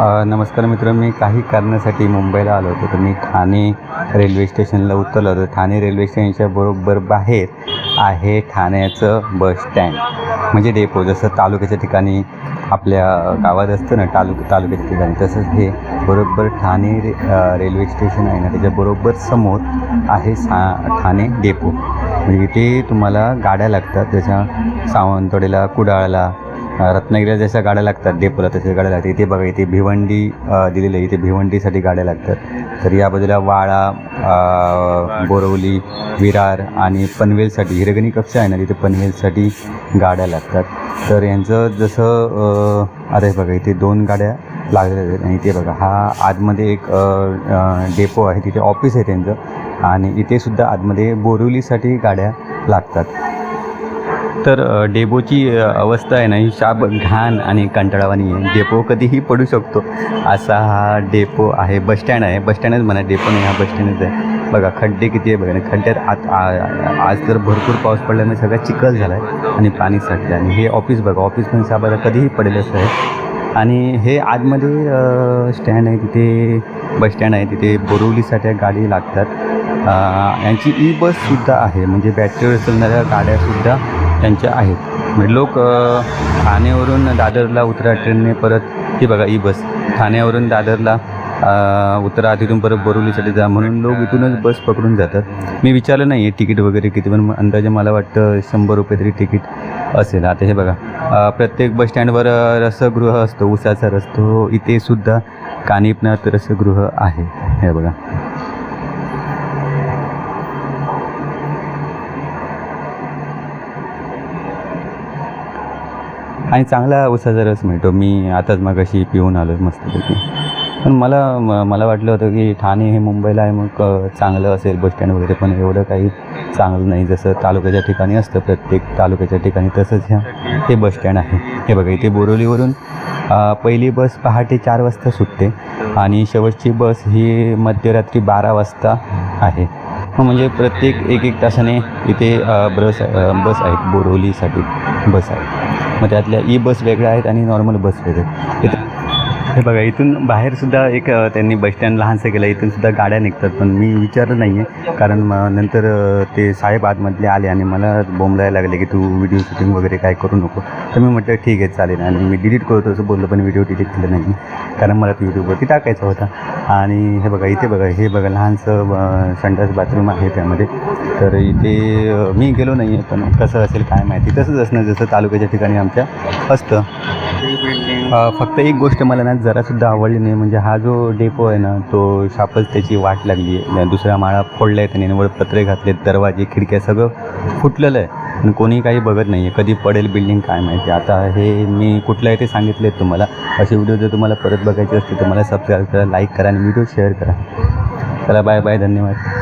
नमस्कार मित्र मी काही कारणासाठी मुंबईला आलो होतो. तर मी ठाणे रेल्वे स्टेशनला उतरलो होतो. ठाणे रेल्वे स्टेशनच्या बरोबर बाहेर आहे ठाण्याचं बस स्टँड. म्हणजे डेपो जसं तालुक्याच्या ठिकाणी आपल्या गावात असतं ना तालुक तालुक्याच्या ठिकाणी तसंच हे बरोबर ठाणे रे रेल्वे स्टेशन आहे ना त्याच्या बरोबर समोर आहे सा ठाणे डेपो. म्हणजे इथे तुम्हाला गाड्या लागतात त्याच्या सावंतवाडीला कुडाळला रत्नागिरीला जशा गाड्या लागतात डेपोला तशा गाड्या लागतात. इथे बघा इथे भिवंडी दिलेली दिलेलं आहे. इथे भिवंडीसाठी गाड्या लागतात. तर या बाजूला वाळा बोरवली विरार आणि पनवेलसाठी हिरगणी कक्ष आहे ना तिथे पनवेलसाठी गाड्या लागतात. तर यांचं जसं अरे आता बघा इथे दोन गाड्या लागलेल्या आहेत. आणि इथे बघा हा आतमध्ये एक डेपो आहे. तिथे ऑफिस आहे त्यांचं. आणि इथे सुद्धा आतमध्ये बोरिवलीसाठी गाड्या लागतात. तर डेपोची अवस्था आहे ना ही शाप घाण आणि कंटाळावानी आहे. डेपो कधीही पडू शकतो. असा हा डेपो आहे बसस्टँड आहे. बसस्टँडच म्हणा डेपो नाही हा बसस्टँडच आहे. बघा खड्डे किती आहे बघा. खड्ड्यात आत आ- आज तर भरपूर पाऊस पडल्यामुळे सगळा चिखल झाला आहे आणि पाणी साठलं आणि हे ऑफिस बघा ऑफिस पण साबाला कधीही पडेल असं आहे. आणि हे आतमध्ये स्टँड आहे तिथे बसस्टँड आहे. तिथे बोरवलीसाठी गाडी लागतात. यांची ई बससुद्धा आहे. म्हणजे बॅटरीवर चालणाऱ्या गाड्यासुद्धा त्यांच्या आहेत. म्हणजे लोक ठाण्यावरून दादरला उतरा ट्रेनने परत ही बघा ई बस. ठाण्यावरून दादरला उतरा तिथून परत बोरवलीसाठी जा म्हणून लोक इथूनच बस पकडून जातात. मी विचारलं नाही आहे तिकीट वगैरे किती पण अंदाजे मला वाटतं शंभर रुपये तरी तिकीट असेल. आता हे बघा प्रत्येक बसस्टँडवर रसगृह असतो उसाचा रस्तो इथे सुद्धा कानिपनाथ रसगृह आहे. हे बघा. आणि चांगला उसाचा रस मिळतो. मी आताच मगाशी पिऊन आलो मस्तपैकी. पण मला म- मला वाटलं होतं की ठाणे हे मुंबईला आहे मग चांगलं असेल बस स्टँड वगैरे पण एवढं काही चांगलं नाही. जसं तालुक्याच्या ठिकाणी असतं प्रत्येक तालुक्याच्या ठिकाणी तसंच ह्या हे बस स्टँड आहे. हे बघा इथे बोरिवलीवरून पहिली बस पहाटे चार वाजता सुटते आणि शेवटची बस ही मध्यरात्री बारा वाजता आहे. म्हणजे प्रत्येक एक एक तासाने इथे बस बस आहेत बोरिवलीसाठी बस आहेत. मग त्यातल्या ई बस वेगळ्या आहेत आणि नॉर्मल बस वेगळ्या आहेत. हे बघा इथून बाहेरसुद्धा एक त्यांनी बसस्टँड लहानसं केलं इथून सुद्धा गाड्या निघतात पण मी विचारलं नाही आहे कारण मग नंतर ते साहेब आतमधले आले आणि मला बोंबलायला लागले की तू व्हिडिओ शूटिंग वगैरे काय करू नको. तर मी म्हटलं ठीक आहे चालेल. आणि मी डिलीट करतो असं बोललो पण व्हिडिओ डिलीट केलं नाही. कारण मला तो यूट्यूबवरती टाकायचा होता. आणि हे बघा इथे बघा हे बघा लहानसं संडास बाथरूम आहे त्यामध्ये. तर इथे मी गेलो नाही आहे पण कसं असेल काय माहिती तसंच असणं जसं तालुक्याच्या ठिकाणी आमच्या असतं. फक्त एक गोष्ट मला ना जरासुद्धा आवडली नाही म्हणजे हा जो डेपो आहे ना तो शापच त्याची वाट लागली आहे. दुसऱ्या माळा फोडल्या आहेत त्यांनी पत्रे घातले दरवाजे खिडक्या सगळं फुटलेलं आहे. आणि कोणी काही बघत नाही आहे कधी पडेल बिल्डिंग काय माहिती. आता हे मी कुठलं आहे ते सांगितले तुम्हाला. असे व्हिडिओ जर तुम्हाला परत बघायचे असतील तर मला सबस्क्राईब करा लाईक करा आणि व्हिडिओ शेअर करा. चला बाय बाय धन्यवाद.